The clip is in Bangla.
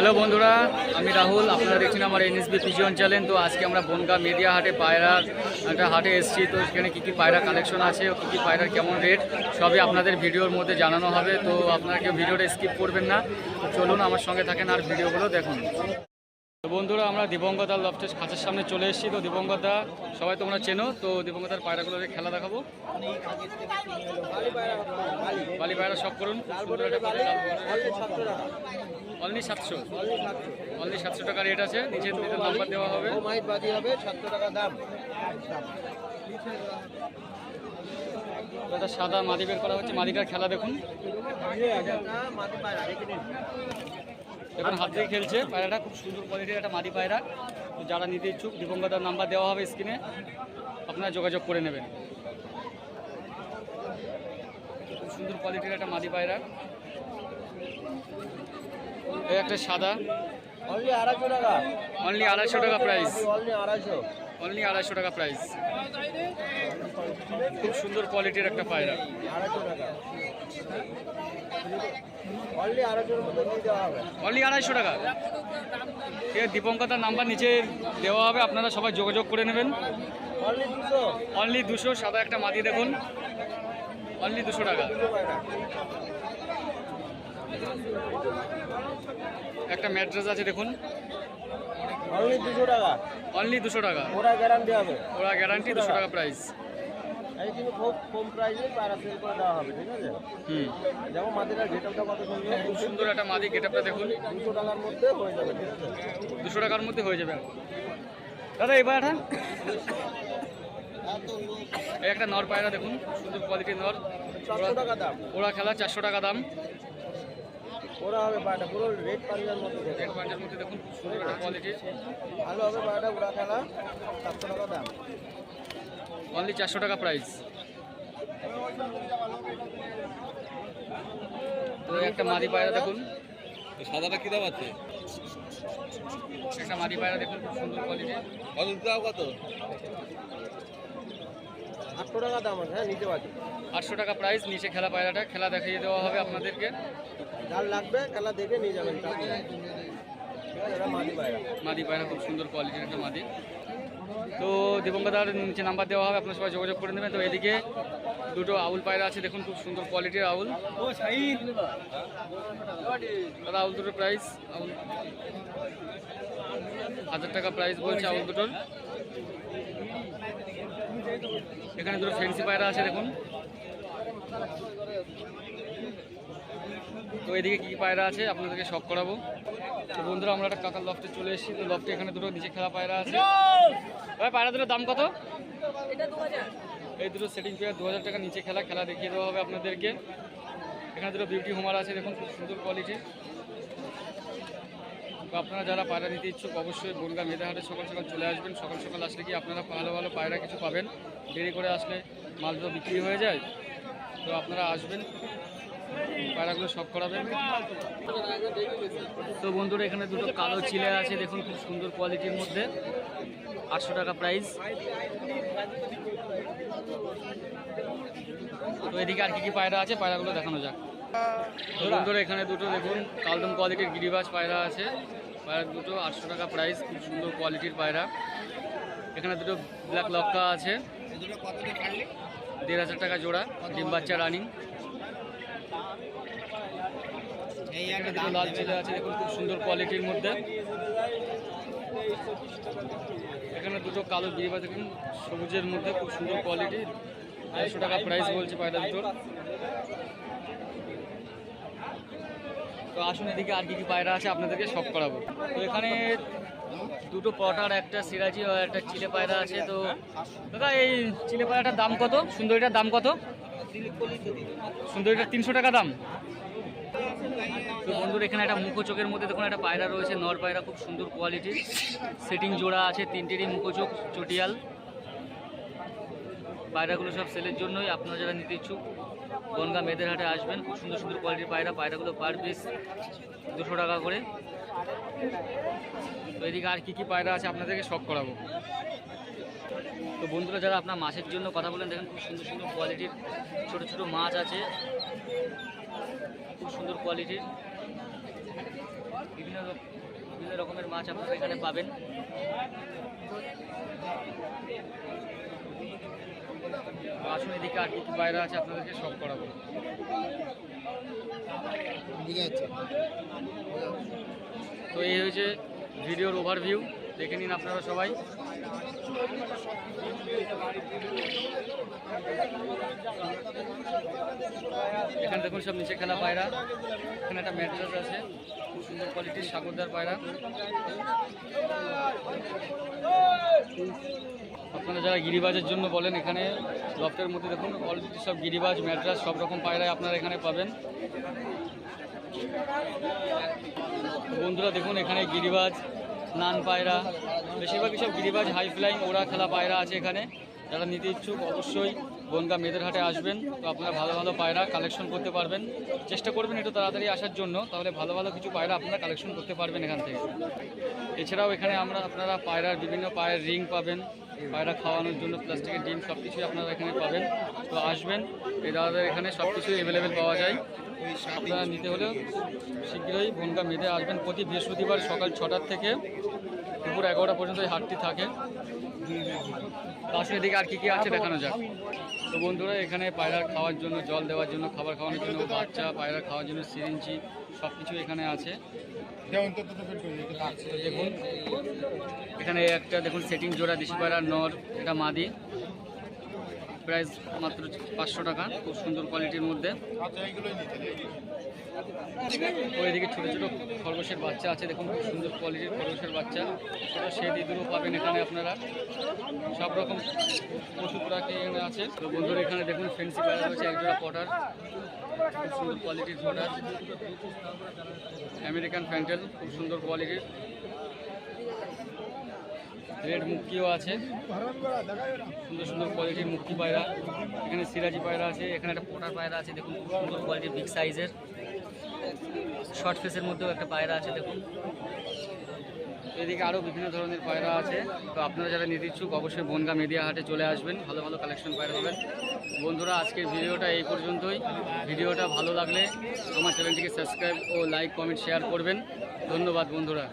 হ্যালো বন্ধুরা, আমি রাহুল, আপনারা দেখছেন আমার এনএসবি পিজিয়ন চ্যানেল। তো আজকে আমরা বনগা মিডিয়া হাটে পায়রার একটা হাটে এসেছি। তো সেখানে কী কী পায়রা কালেকশন আছে কী কী পায়রার কেমন রেট সবই আপনাদের ভিডিওর মধ্যে জানানো হবে। তো আপনারা কেউ ভিডিওটা স্কিপ করবেন না। চলুন আমার সঙ্গে থাকেন আর ভিডিওগুলো দেখুন। বন্ধুরা আমরা দিবঙ্গতার লফটের খাঁচার সামনে চলে এসেছি। তো দিবঙ্গতা সবাই তোমরা চেনো তো দিবঙ্গতার পায়রাগুলোকে খেলা দেখাবো। বালি পায়রা সব করুন। অনলি সাতশো। অনলি সাতশো টাকা রেট আছে। নিচে নিচে নাম্বার দেওয়া হবে। মাইট সাতশো টাকা দাম। একটা সাদা মাদি বের করা হচ্ছে। মাদিটার খেলা দেখুন। দেখুন হাত দিয়ে খেলছে। পায়রাটা খুব সুন্দর কোয়ালিটির একটা মাদি পায়রা। তো যারা নিতে ইচ্ছুক দিবঙ্গতার নাম্বার দেওয়া হবে স্ক্রিনে আপনারা যোগাযোগ করে নেবেন। খুব সুন্দর কোয়ালিটির একটা মাদি পায়রা। এই একটা সাদা। অনলি আড়াইশো টাকা। অনলি আড়াইশো টাকা প্রাইস অনলি আড়াইশো। অনলি আড়াইশো টাকা প্রাইস খুব সুন্দর কোয়ালিটির একটা পায়রা। আড়াইশো টাকা। অনলি আড়াইশো টাকা? আছে দীপঙ্কতার নাম্বার নিচে দেওয়া হবে আপনারা সবাই যোগাযোগ করে নেবেন। অনলি দুশো। সাদা একটা মাটি দেখুন। অনলি দুশো টাকা। একটা ম্যাট্রেস আছে দেখুন। অনলি দুশো টাকা। অনলি দুশো টাকা। ওরা গ্যারান্টি হবে। ওরা গ্যারান্টি দুশো টাকা প্রাইস কিন্তু খুব কম প্রাইসে পায়রা সেল করে দেওয়া হবে ঠিক আছে? হুম। যেমন মাটিটার গেটআপটা কত সুন্দর? খুব সুন্দর একটা মাদি গেটআপটা দেখুন। দুশো টাকার মধ্যে হয়ে যাবে ঠিক আছে? দুশো টাকার মধ্যে হয়ে যাবে। দাদা এই পায়রাটা? এই একটা নর পায়রা দেখুন সুন্দর কোয়ালিটির নর। চারশো টাকা দাম। ওরা খেলা চারশো টাকা দাম। ওরা হবে পায়রা পুরো রেড পাঞ্জার মধ্যে রেড পয়েন্টের মধ্যে দেখুন খুব সুন্দর একটা কোয়ালিটির ভালো হবে পায়রাটা ওরা খেলা চারশো টাকা দাম। অনলি চারশো টাকা প্রাইস তো একটা মাদি পায়রা দেখুন। সাদাটা কি দাম আছে? একটা মাদি পায়রা দেখুন খুব সুন্দর কোয়ালিটি কত দাম কত? আটশো টাকা দাম আছে হ্যাঁ নিতে পারছি। আটশো টাকা প্রাইস নিচে খেলা পায়রাটা খেলা দেখিয়ে দেওয়া হবে আপনাদেরকে। যার লাগবে খেলা দেখে নিয়ে যাবেন। মাদি পায়রা মাদি পায়রা খুব সুন্দর কোয়ালিটির একটা মাদি। তো দিবঙ্গদার নিচে নাম্বার দেওয়া হবে, আপনার সবাই যোগাযোগ করে নেবেন। তো এদিকে দুটো আউল পায়রা আছে, দেখুন খুব সুন্দর কোয়ালিটির আউল। দাদা, আউল দুটোর প্রাইস আউল। হাজার টাকা প্রাইস বলছে আউল দুটোর। এখানে দুটো ফেন্সি পায়রা আছে, দেখুন। তো এদিকে কী কী পায়রা আছে, আপনাদেরকে শখ করাবো। তো বন্ধুরা আমরা একটা কাকার লফটে চলে এসেছি। তো লফটে এখানে দুটো নিচে খেলা পায়রা আছে। ভাই পায়রা দুটোর দাম কত? এই দুটো সেটিং পেয়ার দু হাজার টাকা নিচে খেলা খেলা দেখিয়ে দেওয়া হবে আপনাদেরকে। এখানে দুটো বিউটি হোমার আছে দেখুন খুব সুন্দর কোয়ালিটি তো আপনারা যারা পায়রা নিতে ইচ্ছুক অবশ্যই বনগা মেদাহাটে সকাল সকাল চলে আসবেন। সকাল সকাল আসলে কি আপনারা ভালো ভালো পায়রা কিছু পাবেন। দেরি করে আসলে মালগুলো বিক্রি হয়ে যায়। তো আপনারা আসবেন। পায়রাগুলো সব করাবেন। তো বন্ধুরা, এখানে দুটো কালো চিলে আছে, দেখুন খুব সুন্দর কোয়ালিটির মধ্যে। আটশো টাকা প্রাইস তো এদিকে আর কি কি পায়রা আছে, পায়রাগুলো দেখানো যাক। বন্ধুরা, এখানে দুটো দেখুন, কালদম কোয়ালিটির গিরিবাজ পায়রা আছে। পায়রা দুটো আটশো টাকা প্রাইস খুব সুন্দর কোয়ালিটির পায়রা। এখানে দুটো ব্ল্যাক লক্কা আছে। দেড় হাজার টাকা জোড়া, ডিম বাচ্চা রানিং এখানে দুটো লাল চিলে আছে দেখুন খুব সুন্দর কোয়ালিটির মধ্যে। এখানে দুটো কালো গিরিবা দেখুন সবুজের মধ্যে খুব সুন্দর কোয়ালিটি দেড়শো টাকা প্রাইস বলছে পায়রা দুটোর তো আসুন এদিকে আর কি কি পায়রা আছে আপনাদেরকে সব করাবো। তো এখানে দুটো পটার একটা সিরাজি আর একটা চিলে পায়রা আছে। তো দাদা এই চিলে পায়রাটার দাম কত? সুন্দরীটার দাম কত? সুন্দরীটার তিনশো টাকা দাম। তো বন্ধুরা, এখানে একটা মুখো চোখের মধ্যে দেখুন, একটা পায়রা রয়েছে, নর পায়রা, খুব সুন্দর কোয়ালিটির সেটিং জোড়া আছে, তিনটেরই মুখো চোখ চটিয়াল। পায়রাগুলো সব সেলের জন্যই আপনারা যারা নিতে ইচ্ছুক, বনগা মেয়েদের হাটে আসবেন। খুব সুন্দর সুন্দর কোয়ালিটির পায়রা, পায়রাগুলো পার পিস দুশো টাকা করে। তো এদিকে আর কী কী পায়রা আছে আপনাদেরকে শখ করাবো। তো বন্ধুরা, যারা আপনার মাছের জন্য কথা বলেন, দেখেন খুব সুন্দর সুন্দর কোয়ালিটির ছোট ছোট মাছ আছে। সুন্দর কোয়ালিটির বিভিন্ন বিভিন্ন রকমের মাছ আপনারা এখানে পাবেন। আসুন এদিকে আর কি পায়রা আছে আপনাদেরকে সব করাবো। তো এই হয়েছে ভিডিওর ওভারভিউ দেখে নিন আপনারা সবাই। এখানে দেখুন সব নিচে খেলা পায়রা। এখানে একটা ম্যাট্রেস আছে, খুব সুন্দর কোয়ালিটির সাগরদার পায়রা। আপনারা যারা গিরিবাজের জন্য বলেন এখানে, লফটের মধ্যে দেখুন অলরেডি সব গিরিবাজ, ম্যাট্রাস, সব রকম পায়রাই আপনারা এখানে পাবেন। বন্ধুরা দেখুন, এখানে গিরিবাজ নান পায়রা, বেশিরভাগই সব গিরিবাজ হাই ফ্লাইং ওরা খেলা পায়রা আছে এখানে। যারা নিতে ইচ্ছুক অবশ্যই বনগা মেদের হাটে আসবেন। তো আপনারা ভালো ভালো পায়রা কালেকশন করতে পারবেন। চেষ্টা করবেন একটু তাড়াতাড়ি আসার জন্য, তাহলে ভালো ভালো কিছু পায়রা আপনারা কালেকশন করতে পারবেন এখান থেকে। এছাড়াও এখানে আমরা, আপনারা পায়রার বিভিন্ন পায়ের রিং পাবেন। পায়রা খাওয়ানোর জন্য প্লাস্টিকের ডিম সব কিছুই আপনারা এখানে পাবেন। তো আসবেন, এই দাদাদের এখানে সব কিছুই অ্যাভেলেবেল পাওয়া যায়। আপনারা নিতে হলে শীঘ্রই বনগা মেয়েদে আসবেন। প্রতি বৃহস্পতিবার সকাল ছটার থেকে দুপুর এগারোটা পর্যন্ত এই হাটটি থাকে। তার দিকে আর কি কি আছে দেখানো যাক। তো বন্ধুরা, এখানে পায়রার খাওয়ার জন্য, জল দেওয়ার জন্য, খাবার খাওয়ানোর জন্য, বাচ্চা, পায়রা খাওয়ার জন্য, সিরিঞ্জি সব কিছু এখানে আছে। দেখুন। এখানে একটা দেখুন সেটিং জোড়া দেশি পায়রার নর এটা মাদি। প্রাইস মাত্র পাঁচশো টাকা খুব সুন্দর কোয়ালিটির মধ্যে। ও এদিকে ছোটো ছোটো খরগোশের বাচ্চা আছে, দেখুন খুব সুন্দর কোয়ালিটির খরগোশের বাচ্চা। ছোটো শেড ইঁদুরও পাবেন এখানে আপনারা। সব রকম পশু প্রাণী এখানে আছে। তো বন্ধুরা, এখানে দেখুন ফেন্সি পায়রা রয়েছে, একজোড়া পটার। খুব সুন্দর কোয়ালিটির পটার। আমেরিকান ফ্যান্টেল খুব সুন্দর কোয়ালিটির রেড মুক্তিও আছে। সুন্দর সুন্দর কোয়ালিটির মুক্তি পায়রা। এখানে সিরাজি পায়রা আছে, এখানে একটা পটার পায়রা আছে, দেখুন খুব সুন্দর কোয়ালিটির বিগ সাইজের শর্ট ফেসের মধ্যেও একটা পায়রা আছে, দেখুন। এদিকে আরও বিভিন্ন ধরনের পায়রা আছে। তো আপনারা যারা নিতে ইচ্ছুক, অবশ্যই বনগা মিডিয়া হাটে চলে আসবেন। ভালো ভালো কালেকশন পায়রা পাবেন। বন্ধুরা, আজকের ভিডিওটা এই পর্যন্তই। ভিডিওটা ভালো লাগলে আমার চ্যানেলটিকে সাবস্ক্রাইব ও লাইক কমেন্ট শেয়ার করবেন। ধন্যবাদ বন্ধুরা।